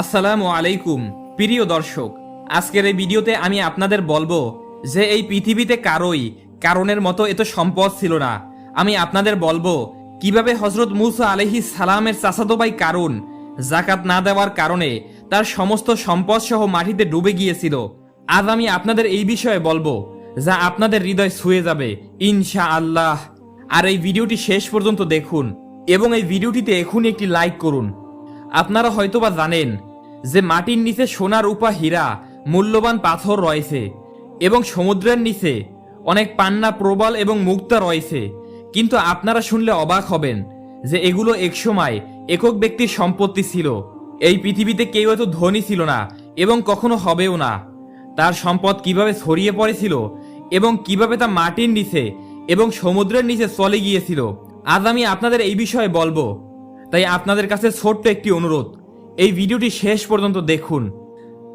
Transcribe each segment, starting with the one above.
আসসালামু আলাইকুম, প্রিয় দর্শক। আজকের এই ভিডিওতে আমি আপনাদের বলব যে এই পৃথিবীতে কারোই কারণের মতো এত সম্পদ ছিল না। আমি আপনাদের বলব কীভাবে হজরত মুসা আলহি সালামের চাচাতো ভাই কারণ জাকাত না দেওয়ার কারণে তার সমস্ত সম্পদ সহ মাটিতে ডুবে গিয়েছিল। আজ আমি আপনাদের এই বিষয়ে বলব যা আপনাদের হৃদয় ছুঁয়ে যাবে ইনশা আল্লাহ আর এই ভিডিওটি শেষ পর্যন্ত দেখুন এবং এই ভিডিওটিতে এখনই একটি লাইক করুন। আপনারা হয়তোবা জানেন যে মাটির নিচে সোনার উপা হীরা, মূল্যবান পাথর রয়েছে এবং সমুদ্রের নিচে অনেক পান্না প্রবল এবং মুক্তা রয়েছে। কিন্তু আপনারা শুনলে অবাক হবেন যে এগুলো একসময় একক ব্যক্তির সম্পত্তি ছিল। এই পৃথিবীতে কেউ এত ধনী ছিল না এবং কখনো হবেও না। তার সম্পদ কীভাবে ছড়িয়ে পড়েছিল এবং কীভাবে তা মাটির নিচে এবং সমুদ্রের নিচে চলে গিয়েছিল, আজ আমি আপনাদের এই বিষয়ে বলব। তাই আপনাদের কাছে ছোট্ট একটি অনুরোধ। এই ভিডিওটি শেষ পর্যন্ত দেখুন।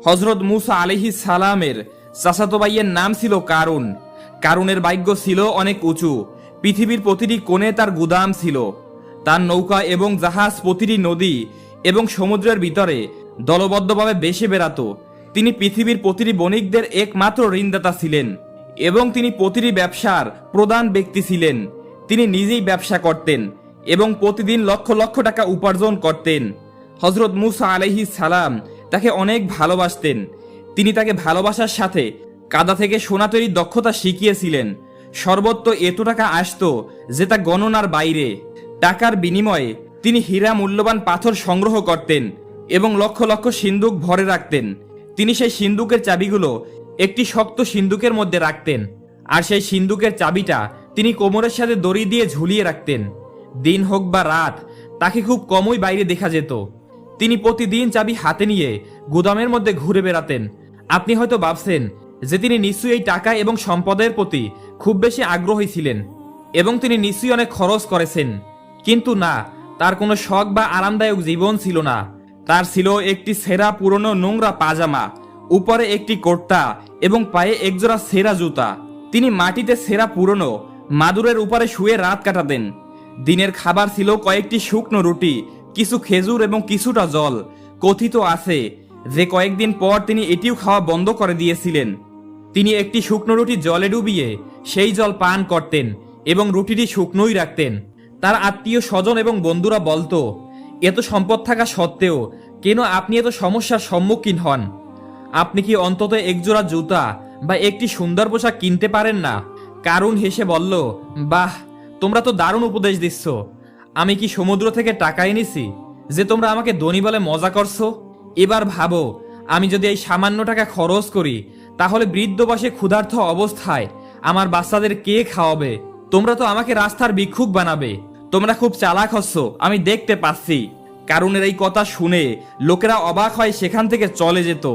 হজরত মুসা আলিহি সালামের চাচাতো ভাইয়ের নাম ছিল কারুন। কারুনের ভাগ্য ছিল অনেক উঁচু। পৃথিবীর প্রতিটি কোণে তার গুদাম ছিল। তার নৌকা এবং জাহাজ প্রতিটি নদী এবং সমুদ্রের ভিতরে দলবদ্ধভাবে বেশে বেড়াতো। তিনি পৃথিবীর প্রতিটি বণিকদের একমাত্র ঋণদাতা ছিলেন এবং তিনি প্রতিটি ব্যবসার প্রধান ব্যক্তি ছিলেন। তিনি নিজেই ব্যবসা করতেন। এবং প্রতিদিন লক্ষ লক্ষ টাকা উপার্জন করতেন। হজরত মুসা আলহি সালাম তাকে অনেক ভালোবাসতেন। তিনি তাকে ভালোবাসার সাথে কাদা থেকে সোনা তৈরির দক্ষতা শিখিয়েছিলেন। সর্বত্র এত টাকা আসতো যে তা গণনার বাইরে। টাকার বিনিময়ে তিনি হীরা মূল্যবান পাথর সংগ্রহ করতেন এবং লক্ষ লক্ষ সিন্দুক ভরে রাখতেন। তিনি সেই সিন্দুকের চাবিগুলো একটি শক্ত সিন্দুকের মধ্যে রাখতেন। আর সেই সিন্দুকের চাবিটা তিনি কোমরের সাথে দড়ি দিয়ে ঝুলিয়ে রাখতেন। দিন হোক বা রাত, তাকে খুব কমই বাইরে দেখা যেত। তিনি প্রতিদিন চাবি হাতে নিয়ে গুদামের মধ্যে ঘুরে বেড়াতেন। আপনি হয়তো ভাবছেন যে তিনি নিশ্চয়ই এই টাকা এবং সম্পদের প্রতি খুব বেশি আগ্রহী ছিলেন এবং তিনি নিশ্চয়ই অনেক খরচ করেছেন। কিন্তু না, তার কোনো শখ বা আরামদায়ক জীবন ছিল না। তার ছিল একটি সেরা পুরনো নোংরা পাজামা, উপরে একটি কোট্টা এবং পায়ে একজোড়া সেরা জুতা। তিনি মাটিতে সেরা পুরনো মাদুরের উপরে শুয়ে রাত কাটাতেন। দিনের খাবার ছিল কয়েকটি শুকনো রুটি, কিছু খেজুর এবং কিছুটা জল। কথিত আছে যে কয়েকদিন পর তিনি এটিও খাওয়া বন্ধ করে দিয়েছিলেন। তিনি একটি শুকনো রুটি জলে ডুবিয়ে সেই জল পান করতেন এবং রুটিটি শুকনোই রাখতেন। তার আত্মীয় স্বজন এবং বন্ধুরা বলতো, এত সম্পদ থাকা সত্ত্বেও কেন আপনি এত সমস্যার সম্মুখীন হন? আপনি কি অন্তত একজোড়া জুতা বা একটি সুন্দর পোশাক কিনতে পারেন না? কারুন হেসে বলল, বাহ তোমরা তো দারুণ উপদেশ দিচ্ছ। আমি কি সমুদ্র থেকে টাকা এনেছি যে তোমরা আমাকে ধনী বলে মজা করছ? এবার ভাবো, আমি যদি এই সামান্য টাকা খরচ করি, তাহলে বৃদ্ধ বসে ক্ষুধার্থ অবস্থায় আমার বাচ্চাদের কে খাওয়াবে? তোমরা তো আমাকে রাস্তার ভিক্ষুক বানাবে। তোমরা খুব চালাক হচ্ছ, আমি দেখতে পাচ্ছি। কারণের এই কথা শুনে লোকেরা অবাক হয় সেখান থেকে চলে যেত।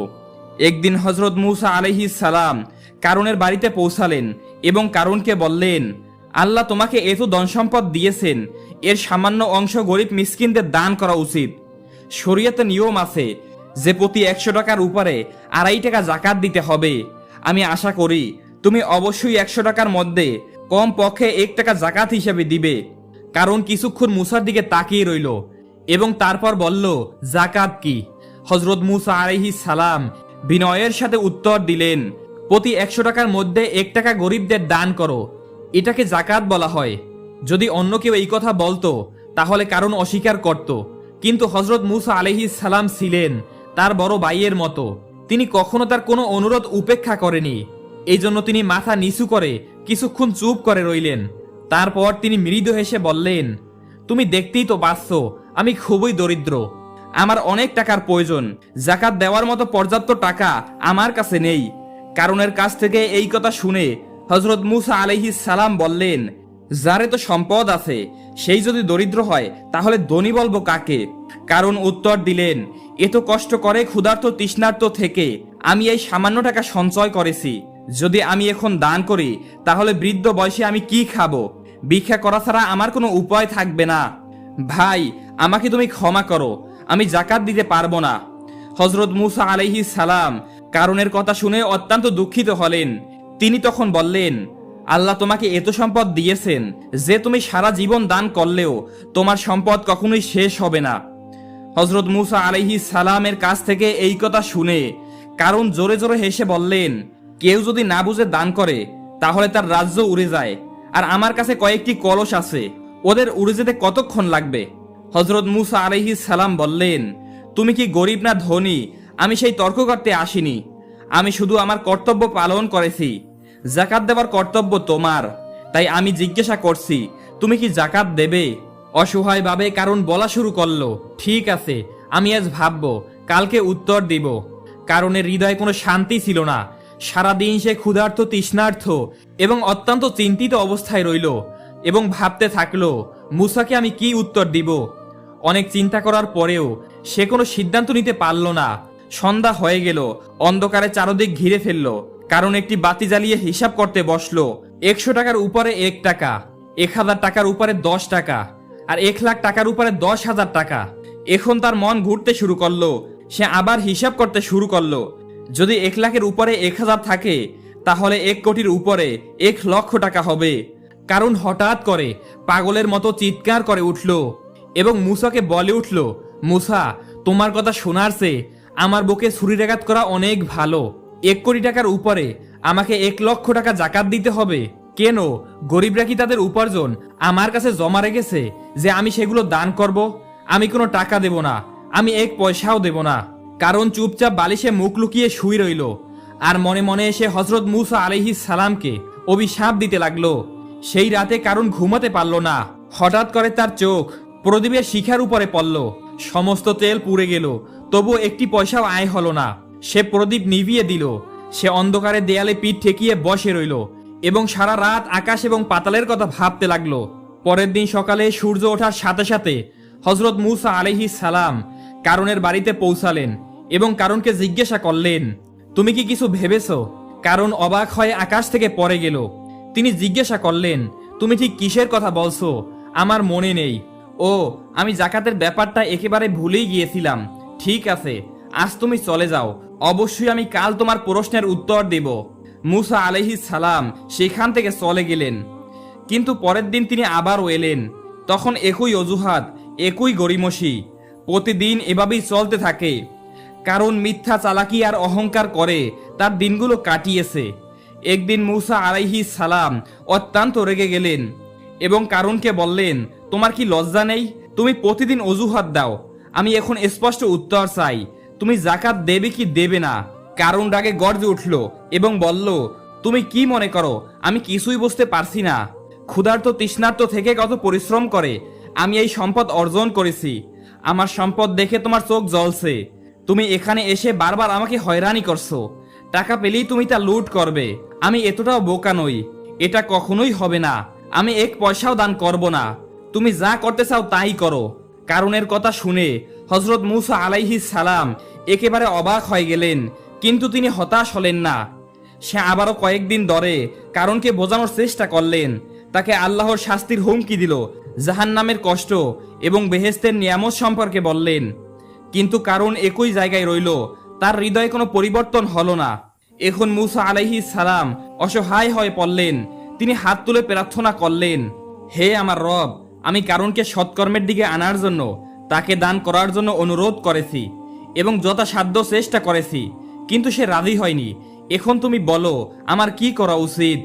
একদিন হজরত মুসা আলহি সালাম কারণের বাড়িতে পৌঁছালেন এবং কারণকে বললেন আল্লাহ তোমাকে এত ধন সম্পদ দিয়েছেন। এর সামান্য অংশ গরিব মিসকিনদের দান করা উচিত। শরীয়তে নিয়ম আছে, যে প্রতি একশো টাকার উপরে আড়াই টাকা জাকাত দিতে হবে। আমি আশা করি, তুমি অবশ্যই একশো টাকার মধ্যে কম পক্ষে এক টাকা জাকাত হিসেবে দিবে। কারণ কিছুক্ষণ মুসার দিকে তাকিয়ে রইল এবং তারপর বলল, জাকাত কি? হজরত মুসা আলাইহি সালাম বিনয়ের সাথে উত্তর দিলেন, প্রতি একশো টাকার মধ্যে এক টাকা গরিবদের দান করো। এটাকে জাকাত বলা হয়। যদি অন্য কেউ এই কথা বলতো, তাহলে কারণ অস্বীকার করত। কিন্তু হজরত মুসা আলহি সালাম ছিলেন তার বড় ভাইয়ের মতো। তিনি কখনো তার কোনো অনুরোধ উপেক্ষা করেনি। এই জন্য তিনি মাথা নিচু করে কিছুক্ষণ চুপ করে রইলেন। তারপর তিনি মৃদু হেসে বললেন, তুমি দেখতেই তো পাচ্ছ, আমি খুবই দরিদ্র। আমার অনেক টাকার প্রয়োজন। জাকাত দেওয়ার মতো পর্যাপ্ত টাকা আমার কাছে নেই। কারণের কাছ থেকে এই কথা শুনে হজরত মুসা আলহি সালাম বললেন, যারে তো সম্পদ আছে, সেই যদি দরিদ্র হয়, তাহলে ধনী বলব কাকে? কারণ উত্তর দিলেন এত কষ্ট করে ক্ষুধার্ত তৃষ্ণার্ত থেকে আমি এই সামান্য টাকা সঞ্চয় করেছি। যদি আমি এখন দান করি, তাহলে বৃদ্ধ বয়সে আমি কি খাব? ভিক্ষা করা ছাড়া আমার কোনো উপায় থাকবে না। ভাই, আমাকে তুমি ক্ষমা করো, আমি জাকাত দিতে পারব না। হজরত মুসা আলাইহি সালাম কারণের কথা শুনে অত্যন্ত দুঃখিত হলেন। তিনি তখন বললেন, আল্লাহ তোমাকে এত সম্পদ দিয়েছেন যে তুমি সারা জীবন দান করলেও তোমার সম্পদ কখনোই শেষ হবে না। হজরত মুসা আলহি সালামের কাছ থেকে এই কথা শুনে কারণ জোরে জোরে হেসে বললেন, কেউ যদি না বুঝে দান করে, তাহলে তার রাজ্য উড়ে যায়। আর আমার কাছে কয়েকটি কলস আছে, ওদের উড়ে যেতে কতক্ষণ লাগবে? হজরত মুসা আলহি সালাম বললেন, তুমি কি গরিব না ধনী? আমি সেই তর্ক করতে আসিনি। আমি শুধু আমার কর্তব্য পালন করেছি। জাকাত দেওয়ার কর্তব্য তোমার। তাই আমি জিজ্ঞাসা করছি, তুমি কি জাকাত দেবে? অসহায়ভাবে কারণ বলা শুরু করল, ঠিক আছে, আমি আজ ভাববো, কালকে উত্তর দিব। কারণের হৃদয়ে কোনো শান্তি ছিল না। সারাদিন সে ক্ষুধার্ত তৃষ্ণার্থ এবং অত্যন্ত চিন্তিত অবস্থায় রইল এবং ভাবতে থাকল, মুসাকে আমি কি উত্তর দিব? অনেক চিন্তা করার পরেও সে কোনো সিদ্ধান্ত নিতে পারল না। সন্ধ্যা হয়ে গেল, অন্ধকারে চারদিক ঘিরে ফেলল। কারণ একটি বাতি জ্বালিয়ে হিসাব করতে বসল, একশো টাকার উপরে এক টাকা, এক হাজার টাকার উপরে দশ টাকা, আর এক লাখ টাকার উপরে দশ হাজার টাকা। এখন তার মন ঘুরতে শুরু করল, সে আবার হিসাব করতে শুরু করল। যদি এক লাখের উপরে এক হাজার থাকে, তাহলে এক কোটির উপরে এক লক্ষ টাকা হবে। কারণ হঠাৎ করে পাগলের মতো চিৎকার করে উঠল এবং মুসাকে বলে উঠল, মুসা, তোমার কথা শোনার চেয়ে আমার বুকে ছুরিরাঘাত করা অনেক ভালো। এক কোটি টাকার উপরে আমাকে এক লক্ষ টাকা জাকাত দিতে হবে। কেন? গরিবরা কি তাদের উপার্জন আমার কাছে জমা রেখেছে যে আমি সেগুলো দান করব? আমি কোনো টাকা দেব না, আমি এক পয়সাও দেব না। কারণ চুপচাপ বালিশে মুখ লুকিয়ে শুই রইল। আর মনে মনে এসে হজরত মুসা আলহি সালামকে অভিশাপ দিতে লাগল। সেই রাতে কারণ ঘুমাতে পারল না। হঠাৎ করে তার চোখ প্রদীপের শিখার উপরে পড়ল। সমস্ত তেল পুড়ে গেল তবু একটি পয়সাও আয় হলো না। সে প্রদীপ নিভিয়ে দিল। সে অন্ধকারে দেয়ালে পিঠ ঠেকিয়ে বসে রইল এবং সারা রাত আকাশ এবং পাতালের কথা ভাবতে লাগল। পরের দিন সকালে সূর্য ওঠার সাথে সাথে হজরত মুসা আলহি সালাম কারণের বাড়িতে পৌঁছালেন এবং কারণকে জিজ্ঞাসা করলেন, তুমি কি কিছু ভেবেছ? কারণ অবাক হয়ে আকাশ থেকে পড়ে গেল। তিনি জিজ্ঞাসা করলেন, তুমি ঠিক কিসের কথা বলছো? আমার মনে নেই। ও, আমি জাকাতের ব্যাপারটা একেবারে ভুলেই গিয়েছিলাম। ঠিক আছে, আজ তুমি চলে যাও। অবশ্যই আমি কাল তোমার প্রশ্নের উত্তর দেব। মুসা আলহি সালাম সেখান থেকে চলে গেলেন। কিন্তু পরের দিন তিনি আবারও এলেন। তখন একই অজুহাত, একই গরিমসি প্রতিদিন এভাবেই চলতে থাকে। কারণ মিথ্যা চালাকি আর অহংকার করে, তার দিনগুলো কাটিয়েছে। একদিন মুসা আলাইহি সালাম অত্যন্ত রেগে গেলেন এবং কারণকে বললেন, তোমার কি লজ্জা নেই? তুমি প্রতিদিন অজুহাত দাও। আমি এখন স্পষ্ট উত্তর চাই। তুমি জাকাত দেবে কি দেবে না? কারণ রাগে গর্জে উঠল এবং বলল, তুমি কি মনে করো? আমি কিছুই বুঝতে পারছি না। ক্ষুধার্ত তৃষ্ণার্ত থেকে কত পরিশ্রম করে। আমি এই সম্পদ অর্জন করেছি। আমার সম্পদ দেখে তোমার চোখ জ্বলছে। তুমি এখানে এসে বারবার আমাকে হয়রানি করছ। টাকা পেলেই তুমি তা লুট করবে। আমি এতটাও বোকা নই। এটা কখনোই হবে না। আমি এক পয়সাও দান করব না। তুমি যা করতে চাও তাই করো। কারণের কথা শুনে হজরত মুসা আলাইহি সালাম একেবারে অবাক হয়ে গেলেন, কিন্তু তিনি হতাশ হলেন না। সে আবারও কয়েকদিন ধরে কারণকে বোঝানোর চেষ্টা করলেন। তাকে আল্লাহর শাস্তির হুমকি দিল জাহান নামের কষ্ট এবং বেহেস্তের নিয়ামত সম্পর্কে বললেন। কিন্তু কারণ একই জায়গায় রইল, তার হৃদয়ে কোনো পরিবর্তন হলো না। এখন মুসা আলাইহি সালাম অসহায় হয়ে পড়লেন, তিনি হাত তুলে প্রার্থনা করলেন, হে আমার রব, আমি কারণকে সৎকর্মের দিকে আনার জন্য তাকে দান করার জন্য অনুরোধ করেছি। এবং যথাসাধ্য চেষ্টা করেছি, কিন্তু সে রাজি হয়নি। এখন তুমি বলো, আমার কি করা উচিত?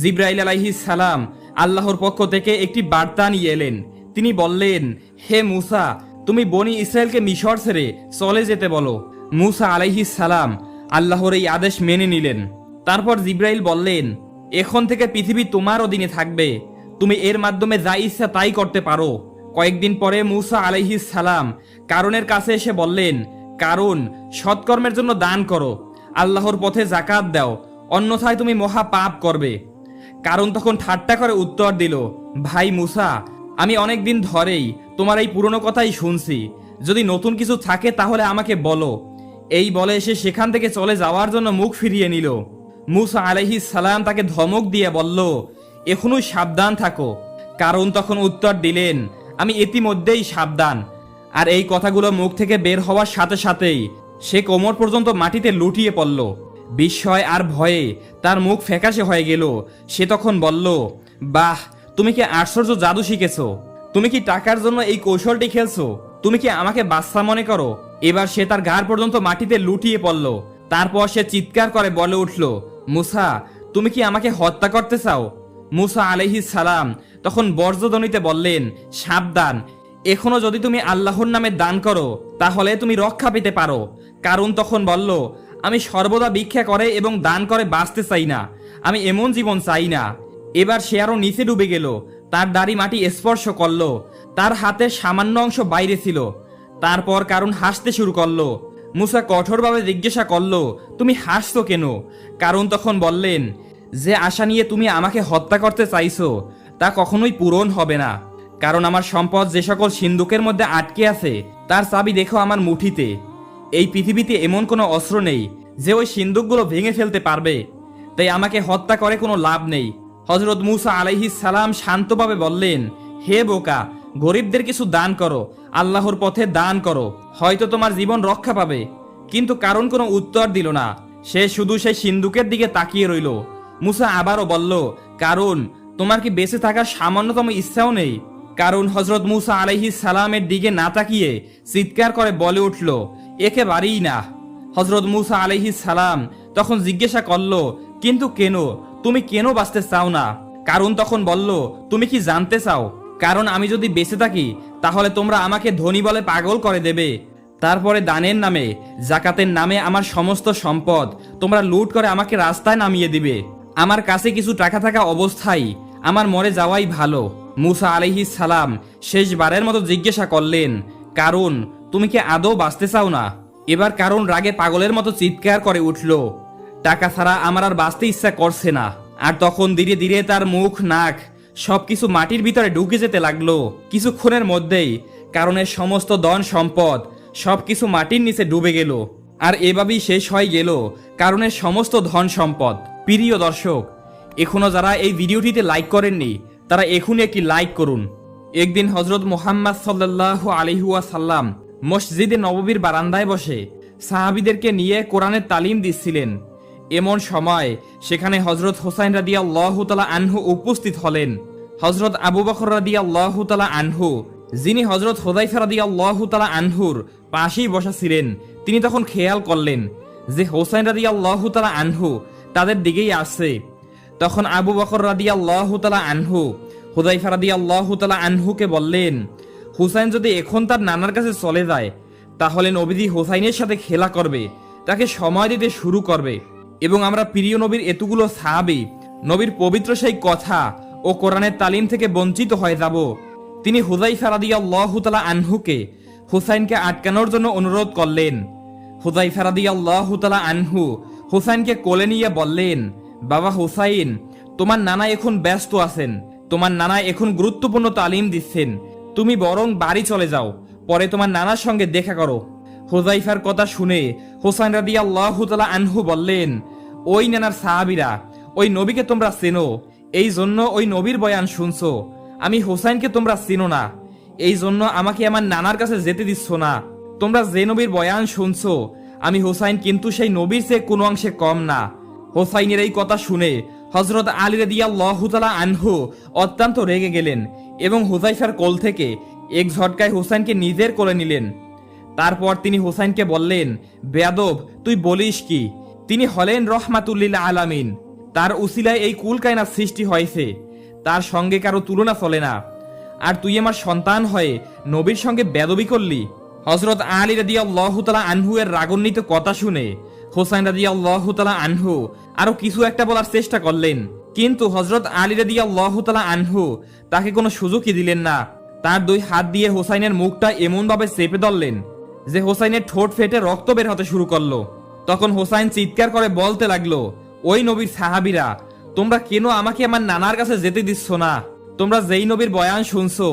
জিব্রাইল আলাইহি সালাম আল্লাহর পক্ষ থেকে একটি বার্তা নিয়ে এলেন। তিনি বললেন, হে মুসা, তুমি বনি ইসরায়েলকে মিশর ছেড়ে চলে যেতে বলো। মুসা আলাইহি সালাম আল্লাহর এই আদেশ মেনে নিলেন। তারপর জিব্রাইল বললেন, এখন থেকে পৃথিবী তোমার অধীনে থাকবে। তুমি এর মাধ্যমে যা ইচ্ছা তাই করতে পারো। কয়েকদিন পরে মুসা আলাইহি সালাম কারণের কাছে এসে বললেন কারণ সৎকর্মের জন্য দান করো, আল্লাহর পথে জাকাত দাও, অন্যথায় তুমি মহা পাপ করবে। কারণ তখন ঠাট্টা করে উত্তর দিল, ভাই মুসা, আমি অনেক দিন ধরেই তোমার এই পুরনো কথাই শুনছি। যদি নতুন কিছু থাকে তাহলে আমাকে বলো। এই বলে সে সেখান থেকে চলে যাওয়ার জন্য মুখ ফিরিয়ে নিল। মুসা আলহি সালাম তাকে ধমক দিয়ে বলল, এখনোই সাবধান থাকো। কারণ তখন উত্তর দিলেন আমি ইতিমধ্যেই সাবধান। আর এই কথাগুলো মুখ থেকে বের হওয়ার সাথে সাথেই সে কোমর পর্যন্ত মাটিতে লুটিয়ে পড়ল। বিস্ময় আর ভয়ে তার মুখ ফ্যাকাশে হয়ে গেল। সে তখন বলল, বাহ, তুমি কি আশ্চর্য জাদু শিখেছো? তুমি কি টাকার জন্য এই কৌশলটি খেলছো? তুমি কি আমাকে বাচ্চা মনে করো? এবার সে তার ঘাড় পর্যন্ত মাটিতে লুটিয়ে পড়ল। তারপর সে চিৎকার করে বলে উঠল, মুসা, তুমি কি আমাকে হত্যা করতে চাও? মুসা আলহিস সালাম তখন বর্জধ্বনিতে বললেন, সাবধান। এখনও যদি তুমি আল্লাহর নামে দান করো, তাহলে তুমি রক্ষা পেতে পারো। কারণ তখন বলল, আমি সর্বদা ভিক্ষা করে এবং দান করে বাঁচতে চাই না। আমি এমন জীবন চাই না। এবার সে আরও নিচে ডুবে গেল। তার দাড়ি মাটি স্পর্শ করল। তার হাতে সামান্য অংশ বাইরে ছিল। তারপর কারণ হাসতে শুরু করল। মুসা কঠোরভাবে জিজ্ঞাসা করল, তুমি হাসছো কেন? কারণ তখন বললেন যে আশা নিয়ে তুমি আমাকে হত্যা করতে চাইছো, তা কখনোই পূরণ হবে না। কারণ আমার সম্পদ যে সকল সিন্ধুকের মধ্যে আটকে আছে, তার চাবি দেখো আমার মুঠিতে। এই পৃথিবীতে এমন কোনো অস্ত্র নেই যে ওই সিন্ধুকগুলো ভেঙে ফেলতে পারবে। তাই আমাকে হত্যা করে কোনো লাভ নেই। হজরত মুসা আলাইহিস সালাম শান্তভাবে বললেন, হে বোকা, গরিবদের কিছু দান করো, আল্লাহর পথে দান করো, হয়তো তোমার জীবন রক্ষা পাবে। কিন্তু কারণ কোনো উত্তর দিল না। সে শুধু সেই সিন্ধুকের দিকে তাকিয়ে রইল। মুসা আবারও বলল কারণ তোমার কি বেঁচে থাকার সামান্যতম ইচ্ছাও নেই? কারণ হজরত মুসা আলাইহিস সালামের দিকে না তাকিয়ে চিৎকার করে বলে উঠল, একেবারেই না। হজরত মুসা আলাইহিস সালাম তখন জিজ্ঞাসা করল, কিন্তু কেন? তুমি কেন বাঁচতে চাও না? কারণ তখন বলল, তুমি কি জানতে চাও? কারণ আমি যদি বেঁচে থাকি, তাহলে তোমরা আমাকে ধনী বলে পাগল করে দেবে। তারপরে দানের নামে, জাকাতের নামে আমার সমস্ত সম্পদ তোমরা লুট করে আমাকে রাস্তায় নামিয়ে দিবে। আমার কাছে কিছু টাকা থাকা অবস্থায় আমার মরে যাওয়াই ভালো। মুসা আলাইহিস সালাম শেষবারের মতো জিজ্ঞাসা করলেন, কারণ তুমি কি আদৌ বাঁচতে চাও না? এবার কারণ রাগে পাগলের মতো চিৎকার করে উঠল, টাকা ছাড়া আমার আর বাঁচতে ইচ্ছা করছে না। আর তখন ধীরে ধীরে তার মুখ, নাক সবকিছু মাটির ভিতরে ঢুকে যেতে লাগল। কিছুক্ষণের মধ্যেই কারণের সমস্ত ধন সম্পদ সবকিছু মাটির নিচে ডুবে গেল। আর এভাবেই শেষ হয়ে গেল কারণের সমস্ত ধন সম্পদ। প্রিয় দর্শক, এখনও যারা এই ভিডিওটিতে লাইক করেননি, তারা এখনই একটি লাইক করুন। একদিন হজরত মোহাম্মদ সাল্লাহ আলিহুয়া সাল্লাম মসজিদে নববীর বারান্দায় বসে সাহাবিদেরকে নিয়ে কোরআনের তালিম দিচ্ছিলেন। এমন সময় সেখানে হজরত হোসাইন রাদিয়া তালা আনহু উপস্থিত হলেন। হজরত আবু বকর রাদিয়া তালা আনহু, যিনি হজরত হোদাইফা রাদিয়া তালা আনহুর পাশেই বসা ছিলেন তিনি তখন খেয়াল করলেন যে হোসাইন রাদিয়া তালা আনহু তাদের দিকেই আসছে তখন আবু বকর তালা আনহু হুদাইফা রাদিয়া তালা আনহুকে বললেন, হুসাইন যদি এখন তার নানার কাছে চলে যায়, তাহলে নবীজি হুসাইনের সাথে খেলা করবে, তাকে সময় দিতে শুরু করবে। এবং আমরা প্রিয় নবীর এতগুলো সাহাবি, নবীর পবিত্র সেই কথা ও কোরআনের তালিম থেকে বঞ্চিত হয়ে যাব। তিনি হুদাইফা রাদিয়াল্লাহু তাআলা আনহুকে হুসাইনকে আটকানোর জন্য অনুরোধ করলেন। হুদাইফা রাদিয়াল্লাহু তাআলা আনহু হুসাইনকে কোলে নিয়ে বললেন, বাবা হুসাইন, তোমার নানা এখন ব্যস্ত আছেন। তোমার নানা এখন গুরুত্বপূর্ণ তালিম দিচ্ছেন। তুমি বরং বাড়ি চলে যাও। পরে তোমার নানার সঙ্গে দেখা করো। হুজাইফার কথা শুনে হোসাইন রাদি আল্লাহ আনহু বললেন, ওই নানার সাহাবিরা, ওই নবীকে তোমরা চেনো। এই জন্য ওই নবীর বয়ান শুনছো। আমি হোসাইনকে তোমরা চেনো না। এই জন্য আমাকে আমার নানার কাছে যেতে দিচ্ছ না। তোমরা যে নবীর বয়ান শুনছো আমি হোসাইন, কিন্তু সেই নবীর চেয়ে কোনো অংশে কম না। হোসাইনের এই কথা শুনে হজরত আলী রেদিয়া লহুতালা আনহু অত্যন্ত রেগে গেলেন এবং হুজাইফার কোল থেকে এক ঝটকায় হোসাইনকে নিজের কোলে নিলেন। তারপর তিনি হোসাইনকে বললেন, বেয়াদব, তুই বলিস কি? তিনি হলেন, রহমাতুল্লিল আলামিন। তার উসিলায় এই কুল কায়নার সৃষ্টি হয়েছে। তার সঙ্গে কারও তুলনা চলে না। আর তুই আমার সন্তান হয়ে নবীর সঙ্গে বেদবি করলি? হজরত আলী রাদি আল্লাহতালা আনহু এর রাগান্বিত কথা শুনে হোসাইন রাদি আল্লাহতালা আনহু আরও কিছু একটা বলার চেষ্টা করলেন। কিন্তু হজরত আলী রাদি আল্লাহতালা আনহু তাকে কোনো সুযোগই দিলেন না। তার দুই হাত দিয়ে হোসাইনের মুখটা এমনভাবে চেপে ধরলেন যে হোসাইনের ঠোঁট ফেটে রক্ত বের হতে শুরু করল। তখন হোসাইন চিৎকার করে বলতে লাগল, ওই নবীর সাহাবিরা, তোমরা কেন আমাকে আমার নানার কাছে যেতে দিচ্ছ না? তোমরা যেই নবীর বয়ান শুনছো,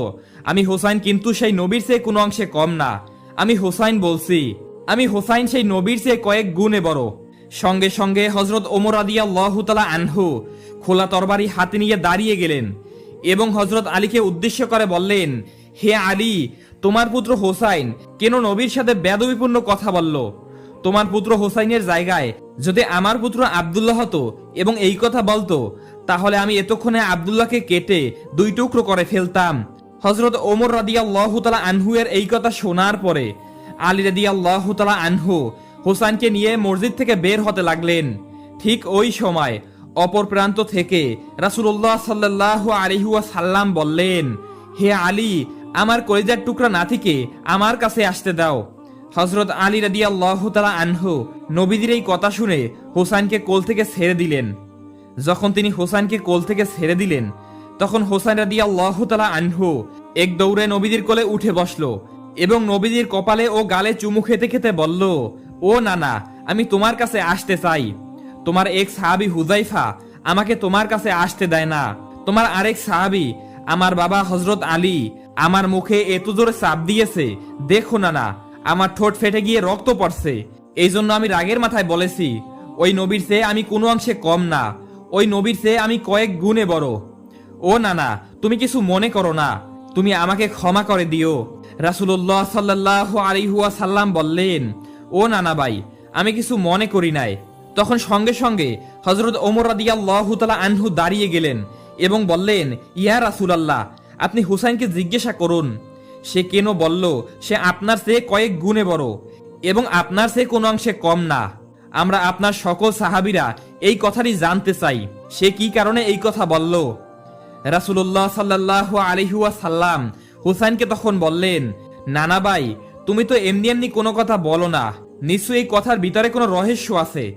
আমি হোসাইন কিন্তু সেই নবীর চেয়ে কোনো অংশে কম না। আমি হোসাইন বলছি। আমি হোসাইন সেই নবীর চেয়ে কয়েক গুণে বড়। সঙ্গে সঙ্গে হজরত ওমর আদিয়া লহুতলা আনহু খোলা তরবারি হাতে নিয়ে দাঁড়িয়ে গেলেন এবং হজরত আলীকে উদ্দেশ্য করে বললেন, হে আলী, তোমার পুত্র হোসাইন কেন নবীর সাথে বেদবিপূর্ণ কথা বলল? তোমার পুত্র হোসাইনের জায়গায় যদি আমার পুত্র আবদুল্লাহ হতো এবং এই কথা বলতো, তাহলে আমি এতক্ষণে আবদুল্লাহকে কেটে দুই টুকরো করে ফেলতাম। হজরত ওমর তালা আনহু এর এই কথা শোনার পরে আলী রাদিয়াল্লাহ তালা আনহু হোসাইনকে নিয়ে মসজিদ থেকে বের হতে লাগলেন। ঠিক ওই সময় অপর প্রান্ত থেকে রাসূলুল্লাহ সাল্লাহ আলিহুয়া সাল্লাম বললেন, হে আলী, আমার কলিজার টুকরা নাতিকে আমার কাছে আসতে দাও। হজরত আলী রাদিয়াল্লাহ তালা আনহু নবীদের এই কথা শুনে হোসাইনকে কোল থেকে ছেড়ে দিলেন। যখন তিনি হোসাইনকে কোল থেকে ছেড়ে দিলেন তখন হোসাইন রাদি আল্লাহ তালা আনহু এক দৌড়ে নবীদের কোলে উঠে বসল এবং নবীদের কপালে ও গালে চুমু খেতে খেতে বলল, ও নানা, আমি তোমার কাছে আসতে চাই। তোমার এক সাহাবি হুজাইফা আমাকে তোমার কাছে আসতে দেয় না। তোমার আরেক সাহাবি, আমার বাবা হজরত আলী, আমার মুখে এত জোরে চাপ দিয়েছে। দেখো নানা, আমার ঠোঁট ফেটে গিয়ে রক্ত পড়ছে। এই জন্য আমি রাগের মাথায় বলেছি, ওই নবীর চেয়ে আমি কোনো অংশে কম না। ওই নবীর চেয়ে আমি কয়েক গুণে বড়। ও নানা, তুমি কিছু মনে করো না। তুমি আমাকে ক্ষমা করে দিও। রাসুল্লাহ সাল্লাহ আলিহুয়া সাল্লাম বললেন, ও নানা ভাই, আমি কিছু মনে করি নাই। তখন সঙ্গে সঙ্গে হজরত ওমর রাদিয়াল্লাহু তাআলা আনহু দাঁড়িয়ে গেলেন এবং বললেন, ইয়া রাসূলুল্লাহ, আপনি হুসাইনকে জিজ্ঞাসা করুন। সে কেন বলল, সে আপনার চেয়ে কয়েক গুণে বড় এবং আপনার চেয়ে কোনো অংশে কম না। আমরা আপনার সকল সাহাবিরা এই কথাটি জানতে চাই। সে কি কারণে এই কথা বলল? রাসুল্লাহ সাল্লাহ আলিহুয়া সাল্লাম হুসাইনকে তখন বললেন, নানা ভাই, তুমি তো এমনি এমনি কোনো কথা বলো না। নিশ্চয়ই এই কথার ভিতরে কোনো রহস্য আছে।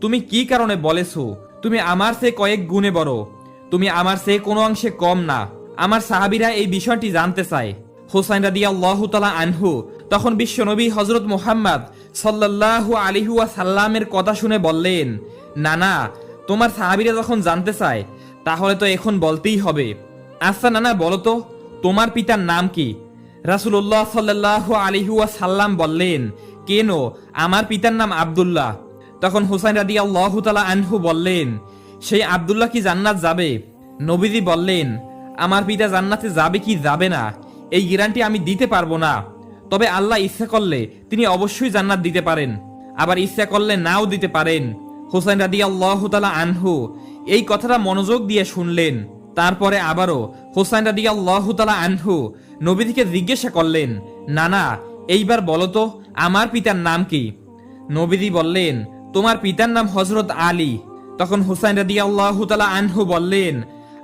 তুমি কি কারণে বলেছ? তুমি আমার চেয়ে কয়েক গুণে বড়। তুমি আমার চেয়ে কোনো অংশে কম না। আমার সাহাবিরা এই বিষয়টি জানতে চায়। হোসাইন রাদি আল্লাহ তালা আনহু তখন বিশ্বনবী হজরত মোহাম্মদ সাল্লাহু আলিহুয়া সাল্লামের কথা শুনে বললেন, নানা, তোমার সাহাবিরা যখন জানতে চায় তাহলে তো এখন বলতেই হবে। আচ্ছা নানা, বলো তো, তোমার পিতার নাম কি? রাসুল্লাহ সাল্লাহ আলিহুয়া সাল্লাম বললেন, কেন? আমার পিতার নাম আবদুল্লাহ। তখন হুসাইন রাদি আল্লাহ তালা আনহু বললেন, সেই আবদুল্লাহ কি জান্নাত যাবে? নবীজি বললেন, আমার পিতা জান্নাতে যাবে কি যাবে না, এই গ্যারান্টি আমি দিতে পারব না। তবে আল্লাহ ইচ্ছা করলে তিনি অবশ্যই জান্নাত দিতে পারেন, আবার ইচ্ছা করলে নাও দিতে পারেন। হোসেন রাদি আল্লাহ তালা আনহু এই কথাটা মনোযোগ দিয়ে শুনলেন। তারপরে আবারও হোসাইন রাদি আল্লাহতালা আনহু নবীদিকে জিজ্ঞাসা করলেন, নানা, এইবার বলো তো, আমার পিতার নাম কি? নবীদি বললেন, তোমার পিতার নাম হজরত আলী। তখন হুসাইন রাদি আল্লাহতালা আনহু বললেন,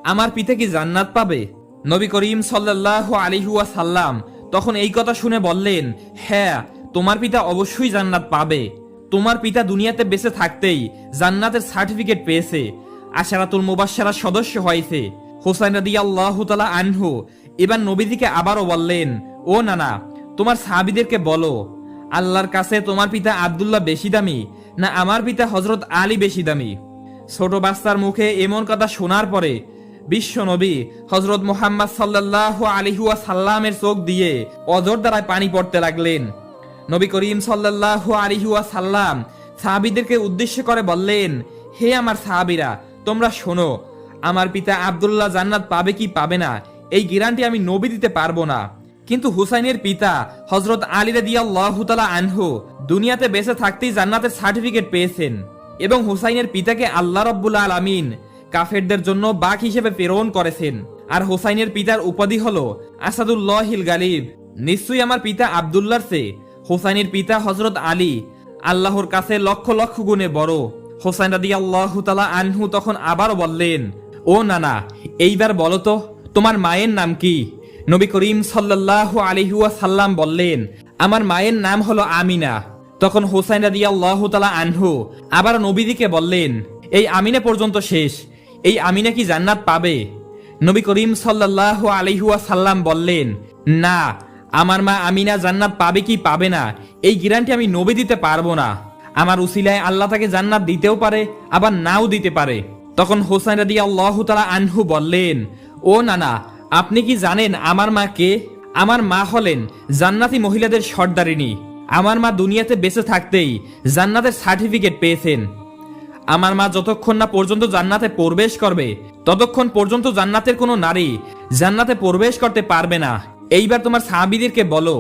আমার পিতা কি জান্নাত পাবে? নবী করিম সাল্লাহ আলিহুয়া সাল্লাম তখন এই কথা শুনে বললেন হ্যাঁ তোমার পিতা অবশ্যই জান্নাত পাবে। তোমার পিতা দুনিয়াতে বেঁচে থাকতেই জান্নাতের সার্টিফিকেট পেয়েছে। আশারাতুল মুবাশশারা সদস্য হয়েছে। হোসাইন রাদি আল্লাহ তালা আনহু এবার নবীদিকে আবারও বললেন, ও নানা, তোমার সাহাবিদেরকে বলো, আল্লাহর কাছে তোমার পিতা আব্দুল্লাহ বেশি দামি না আমার পিতা হজরত আলী বেশি দামি? ছোট বাচ্চার মুখে এমন কথা শোনার পরে বিশ্ব নবী হজরত মোহাম্মদ সাল্লাহ আলিহুয়া সাল্লামের চোখ দিয়ে অজর দ্বারায় পানি পড়তে লাগলেন। নবী করিম সাল্লাহ আলিহুয়া সাল্লাম সাহাবিদেরকে উদ্দেশ্য করে বললেন, হে আমার সাহাবিরা তোমরা শোনো, আমার পিতা আব্দুল্লাহ জান্নাত পাবে কি পাবে না, এই গ্যারান্টি আমি নবী দিতে পারব না। কিন্তু হুসাইনের পিতা হজরত আলী রাদিয়াল্লাহু তাআলা আনহু দুনিয়াতে বেঁচে থাকতেই জান্নাতের সার্টিফিকেট পেয়েছেন এবং হুসাইনের পিতাকে আল্লাহ রব্বুল আলামিন কাফেরদের জন্য বাক হিসেবে প্রেরণ করেছেন। আর হুসাইনের পিতার উপাধি হলো আসাদুল্লাহিল গালিব। নিশ্চয়ই আমার পিতা আব্দুল্লার চেয়ে হুসাইনের পিতা হজরত আলী আল্লাহর কাছে লক্ষ লক্ষ গুণে বড়। হোসাইন রাদি আল্লাহ তালা আনহু তখন আবার বললেন, ও নানা, এইবার বলো তো, তোমার মায়ের নাম কি? নবী করিম সাল্লাহ আলিহুয়া সাল্লাম বললেন, আমার মায়ের নাম হলো আমিনা। তখন হোসাইন রাদি আল্লাহ তালা আনহু আবার নবীদিকে বললেন, এই আমিনা পর্যন্ত শেষ, এই আমিনা কি জান্নাত পাবে? নবী করিম সাল্লাহ আলিহুয়া সাল্লাম বললেন, না, আমার মা আমিনা জান্নাত পাবে কি পাবে না, এই গ্যারান্টি আমি নবী দিতে পারব না। আমার উসিলায় আল্লাহ তাকে জান্নাত দিতেও পারে, আবার নাও দিতে পারে। তখন হোসাইন রাদি আল্লাহ তালা আনহু বললেন, ও নানা, আপনি কি জানেন আমার মা কে? আমার মা হলেন জান্নাতি মহিলাদের সর্দারিনী। আমার মা দুনিয়াতে বেঁচে থাকতেই জান্নাতের সার্টিফিকেট পেয়েছেন। আমার মা যতক্ষণ না পর্যন্ত জান্নাতে প্রবেশ করবে, ততক্ষণ পর্যন্ত জান্নাতের কোনো নারী জান্নাতে প্রবেশ করতে পারবে না। এইবার তোমার সাহাবিদেরকে বলো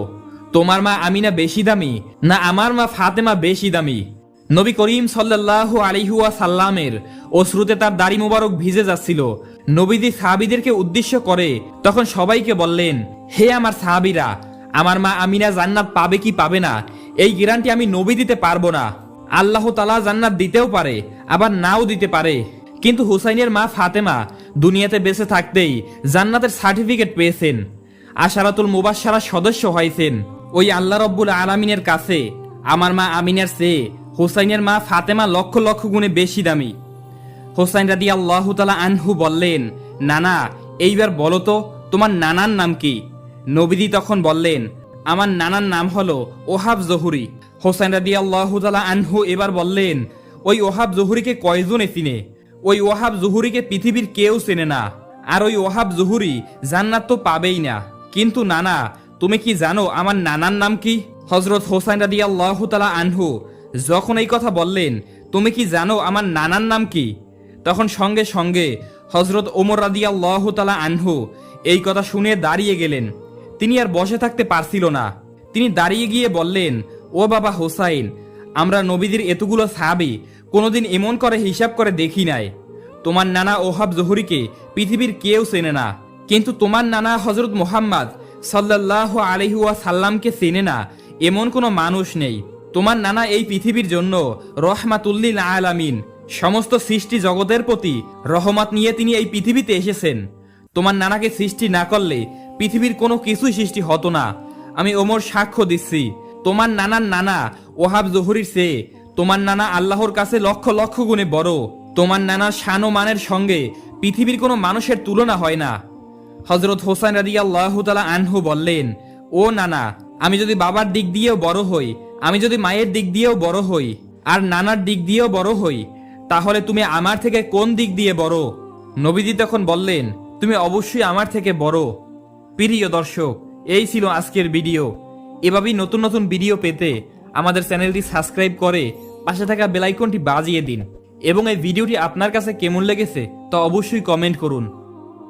তোমার মা আমিনা বেশি দামি, না আমার মা ফাতেমা বেশি দামি। নবী করিম সাল্লাহ আলিহুয়া সাল্লামের অশ্রুতে তার দাড়ি মোবারক ভিজে যাচ্ছিল। নবীজি সাহাবিদেরকে উদ্দেশ্য করে তখন সবাইকে বললেন, হে আমার সাহাবিরা, আমার মা আমিনা জান্নাত পাবে কি পাবে না? এই গ্যারান্টি আমি নবী দিতে পারব না। আল্লাহ তালা জান্নাত দিতেও পারে, আবার নাও দিতে পারে। কিন্তু হুসাইনের মা ফাতেমা দুনিয়াতে বেঁচে থাকতেই জান্নাতের সার্টিফিকেট পেয়েছেন। আশারাতুল মুবাসারা সদস্য হয়েছেন। ওই আল্লাহ রব্বুল আলামিনের কাছে, আমার মা আমিনার চেয়ে হোসাইনের মা ফাতেমা লক্ষ লক্ষ গুণে বেশি দামি। হোসাইন রাদি আল্লাহ তালা আনহু বললেন, নানা, এইবার বলো তো, তোমার নানার নাম কি? নবীদি তখন বললেন, আমার নানার নাম হলো ওহাব জহুরি। হোসাইন রাদি আল্লাহ তালা আনহু এবার বললেন, ওই ওহাব জহুরিকে কয়জনে চিনে? ওই ওহাব জহুরিকে পৃথিবীর কেউ চেনে না। আর ওই ওহাব জহুরি জান্নাত তো পাবেই না। কিন্তু নানা তুমি কি জানো আমার নানার নাম কি? হজরত হোসাইন রাদি আল্লাহ তালা আনহু যখন এই কথা বললেন, তুমি কি জানো আমার নানার নাম কি? তখন সঙ্গে সঙ্গে হজরত ওমর রাদিয়াল্লাহ তালা আনহু এই কথা শুনে দাঁড়িয়ে গেলেন। তিনি আর বসে থাকতে পারছিল না। তিনি দাঁড়িয়ে গিয়ে বললেন, ও বাবা হোসাইন, আমরা নবীদের এতগুলো সাহাবি কোনোদিন এমন করে হিসাব করে দেখি নাই। তোমার নানা ওহাব জহুরিকে পৃথিবীর কেউ চেনে না। কিন্তু তোমার নানা হজরত মোহাম্মদ সাল্লাহ আলিহুয়া সাল্লামকে চেনে না। এমন কোনো মানুষ নেই। তোমার নানা এই পৃথিবীর জন্য রহমাতুল্লিল আলামিন। সমস্ত সৃষ্টি জগতের প্রতি রহমত নিয়ে তিনি এই পৃথিবীতে এসেছেন। তোমার নানাকে সৃষ্টি না করলে পৃথিবীর কোনো কিছুই সৃষ্টি হতো না। আমি ওমর সাক্ষ্য দিচ্ছি। তোমার নানার নানা ওহাব জহুরির চেয়ে তোমার নানা আল্লাহর কাছে লক্ষ লক্ষ গুণে বড়। তোমার নানা শান মানের সঙ্গে পৃথিবীর কোনো মানুষের তুলনা হয় না। হজরত হোসাইন রাদি আল্লাহ আনহু বললেন, ও নানা, আমি যদি বাবার দিক দিয়েও বড় হই, আমি যদি মায়ের দিক দিয়েও বড় হই, আর নানার দিক দিয়েও বড় হই, তাহলে তুমি আমার থেকে কোন দিক দিয়ে বড়? নবীজি তখন বললেন, তুমি অবশ্যই আমার থেকে বড়। প্রিয় দর্শক, এই ছিল আজকের ভিডিও। এভাবেই নতুন নতুন ভিডিও পেতে আমাদের চ্যানেলটি সাবস্ক্রাইব করে পাশে থাকা বেলাইকনটি বাজিয়ে দিন। এবং এই ভিডিওটি আপনার কাছে কেমন লেগেছে তা অবশ্যই কমেন্ট করুন।